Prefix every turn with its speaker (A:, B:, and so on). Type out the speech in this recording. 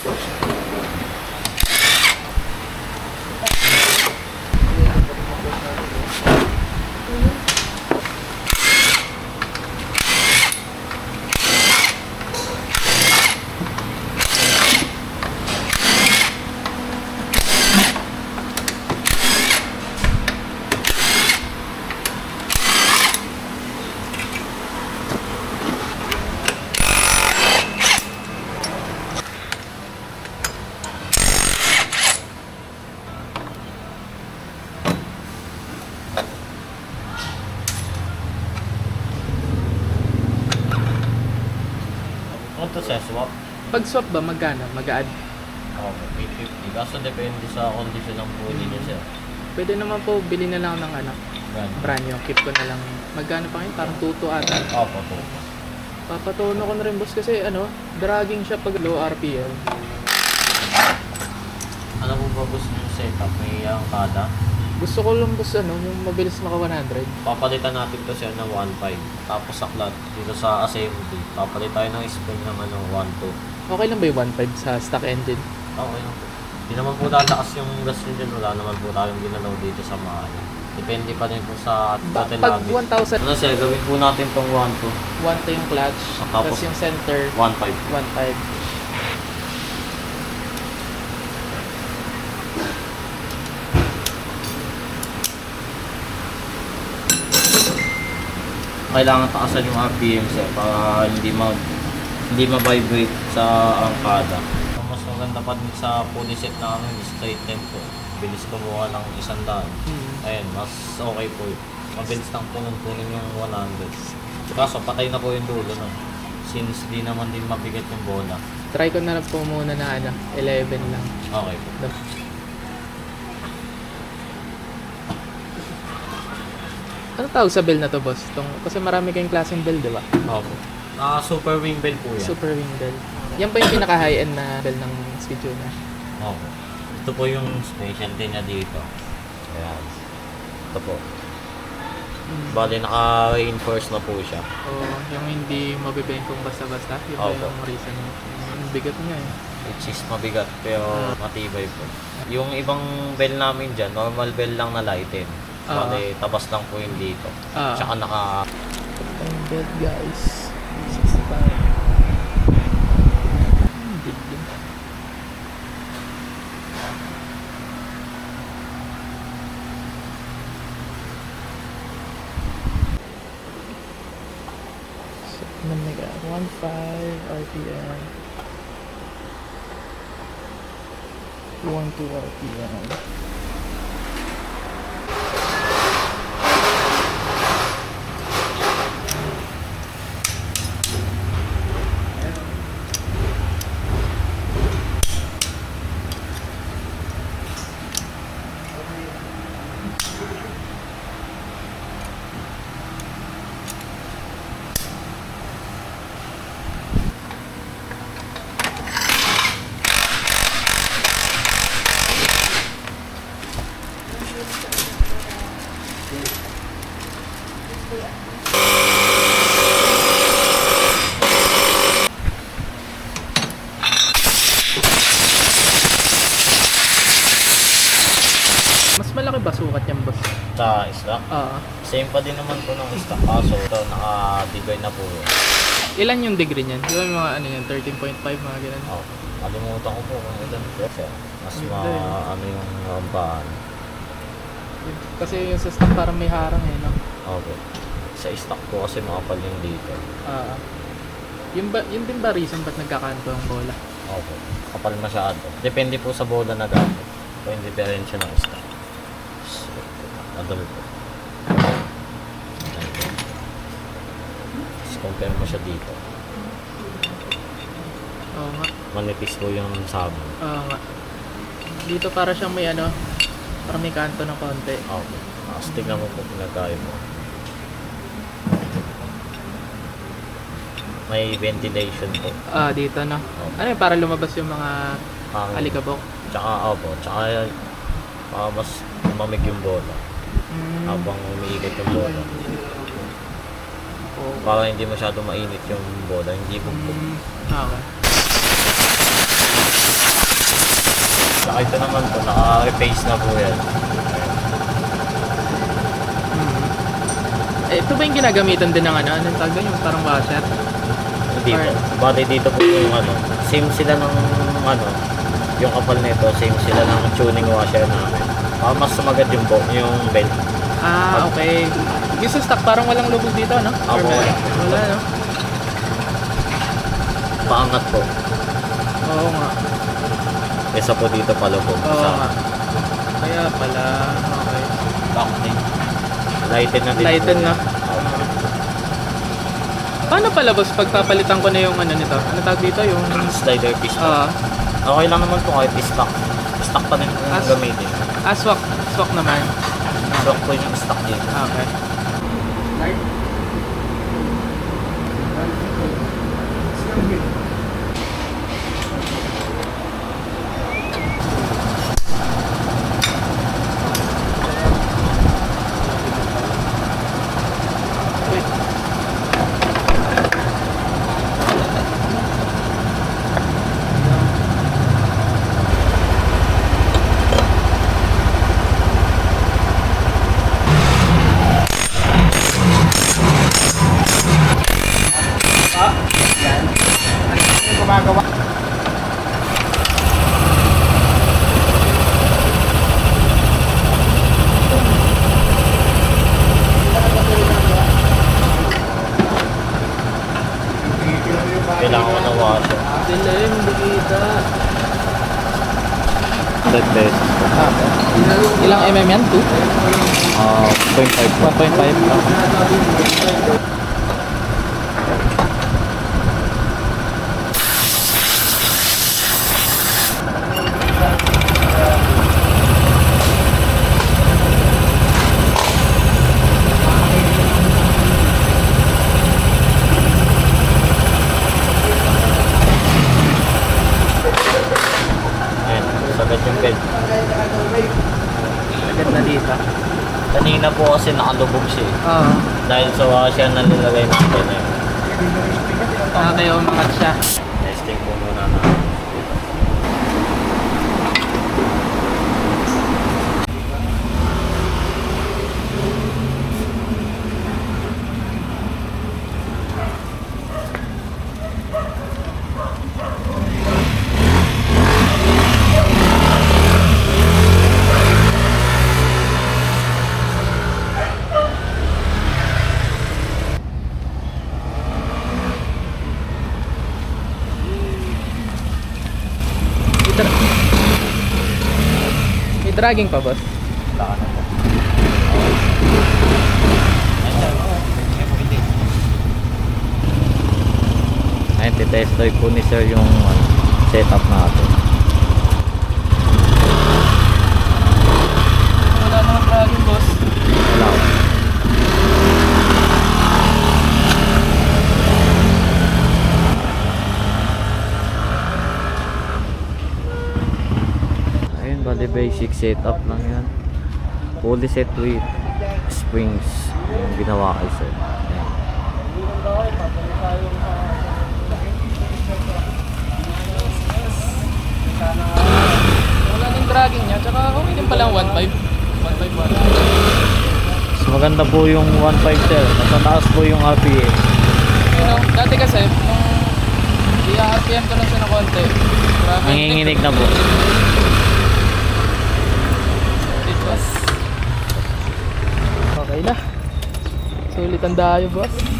A: Thank you. Ano to siya, swap?
B: Pag swap ba, magkano? Mag-add?
A: Okay, 850. Kaso depende sa condition ng pulley niya siya.
B: Pwede naman po, bili na lang ng ano,
A: Brand.
B: brand. Keep ko na lang. Magkano pa kayo? Parang tuto ata.
A: Opo, po.
B: Papatono ko na rin boss kasi ano, dragging siya pag low RPM.
A: Ano po ba gusto niyo setup? May angkada?
B: Gusto ko lang boss ano, yung mabilis maka 100.
A: Papalitan natin to siya ng 1.5. Tapos sa clutch, dito sa assembly, papalit tayo ng spring ng ano, 1.2.
B: Okay lang ba yung 1.5 sa stock engine?
A: Okay lang po. Hindi naman po lalakas yung gas dyan. Wala naman po tayong ginalaw dito sa mga ano. Depende pa rin po sa
B: Ba-
A: total
B: pag
A: lagi.
B: 1,000,
A: Ano sir, gawin po natin tong 1.2.
B: 1 to yung clutch,
A: Tapos-
B: tapos yung center,
A: 1.5.
B: 1.5.
A: Kailangan taasan yung RPM sir para hindi ma hindi ma-vibrate sa angkada. Mas maganda pa din sa pulley set namin, straight tempo. Bilis kumuha ng isang daan.
B: Hmm.
A: Ayun, mas okay po yun. Mabilis lang punon-punin yung 100. Kaso patay na po yung dulo no. Since di naman din mabigat yung bola.
B: Try ko na lang po muna na ano, 11 lang.
A: Okay po.
B: Ano tawag sa bell na to boss? Tong, kasi marami kayong klaseng bell, di ba?
A: Opo. Ah, super wing bell po yan.
B: Super wing bell. Yan pa yung pinaka high-end na bell ng speed tuner.
A: Opo. Ito po yung specialty niya dito. Ayan. Ito po.
B: Mm.
A: Bali, naka-reinforce na po siya.
B: O yung hindi mabibengkong basta-basta, yun ba
A: Opo.
B: yung reason? Ang bigat niya eh.
A: Which is mabigat, pero
B: Ah.
A: matibay po. Yung ibang bell namin dyan, normal bell lang na lighten.
B: Ah.
A: Bali, tabas lang po yung dito.
B: Ah.
A: Tsaka naka...
B: Ang bed guys. 65. Hmm, big din. So, mega 1.5 RPM 1.2 RPM Mas malaki ba sukat yan boss?
A: Sa stock.
B: Ah.
A: Same pa din naman po ng stock. Kaso, ito, naka-divide na po yun.
B: ilan yung degree niyan? Di ba yung mga ano yan, 13.5 mga ganun?
A: Oh, kalimutan ko po kung ilan. Kasi, mas
B: Hindi.
A: ma... ano yung rampahan.
B: Kasi yung sa stock parang may harang eh, no?
A: Okay. Sa stock po kasi makapal yung dito.
B: Ah. yung ba, yun din ba reason ba't nagkakanto ang bola?
A: Okay. Kapal masyado. Depende po sa bola na gamit. Ito yung diferensya ng stock. So, Madami po. Tapos compare mo siya dito.
B: Oo nga.
A: Manipis po yung sabon.
B: Oo nga. Dito para siyang may ano, parang may kanto ng konti.
A: Okay. Tapos tignan mo po pinagkayo mo. May ventilation po.
B: Ah, dito no.
A: Okay.
B: Ano yun, para lumabas yung mga
A: Ang,
B: alikabok.
A: Tsaka, opo. Tsaka, para mas mamig yung bola.
B: Mm.
A: Habang umiikot yung bola.
B: Oo.
A: Para hindi masyado mainit yung bola. Hindi bugbog.
B: Mm. Okay.
A: Ah, ito naman po, naka-replace na po yan.
B: Eh, ito ba yung ginagamitan din ng ano? Anong tawag doon? Yung parang washer?
A: Hindi po. Bali dito po yung ano, same sila ng ano, yung kapal nito, same sila ng tuning washer namin. Para mas sumagad yung, bo, yung belt.
B: Ah, okay. Yung sa stock, parang walang lubog dito, no? Or
A: Apo,
B: meron?
A: wala.
B: Wala, no?
A: Paangat po.
B: Oo nga.
A: Kesa po dito palubog.
B: Oo
A: sa
B: nga. Kaya pala, okay.
A: Backplate. Lighted na din.
B: Lighten
A: po.
B: na.
A: Opo.
B: Paano pala boss, pagpapalitan ko na yung ano nito? Ano tawag dito? Yung...
A: Slider piston.
B: Ah,
A: okay lang naman po kahit stock. Stock pa din po yung
B: As-
A: gamitin.
B: Ah, swak. Swak naman.
A: Stock po yung stock dito.
B: Ah, Okay. Wait.
A: Kailangan ko ng washer.
B: Dilim, kita.
A: 100 pesos.
B: Ilang mm yan? 2?
A: Ah, 0.5 po.
B: 1.5?
A: Sagad yung belt.
B: Agad na dito.
A: Kanina po kasi nakalubog siya eh.
B: Oo.
A: Dahil sa washer na nilagay natin eh.
B: Ah, kaya umangat siya.
A: Testing po muna na.
B: May, dra- Dragging pa, boss?
A: Wala ka na. Ayun, titest drive po ni sir yung ano, setup natin.
B: Wala namang dragging, boss.
A: Wala ko. Ayun, bali basic setup lang yan. Fully set with springs yung ginawa kay sir. Ayan.
B: Wala nang dragging niya. Tsaka okay din palang 1.5. 1.5 wala.
A: Mas maganda po yung 1.5 sir. Nasa taas po yung RPM.
B: You know, dati kasi, nung i-RPM ko lang siya ng konti.
A: Nanginginig na po.
B: Solid, boss. Ang dayo, boss.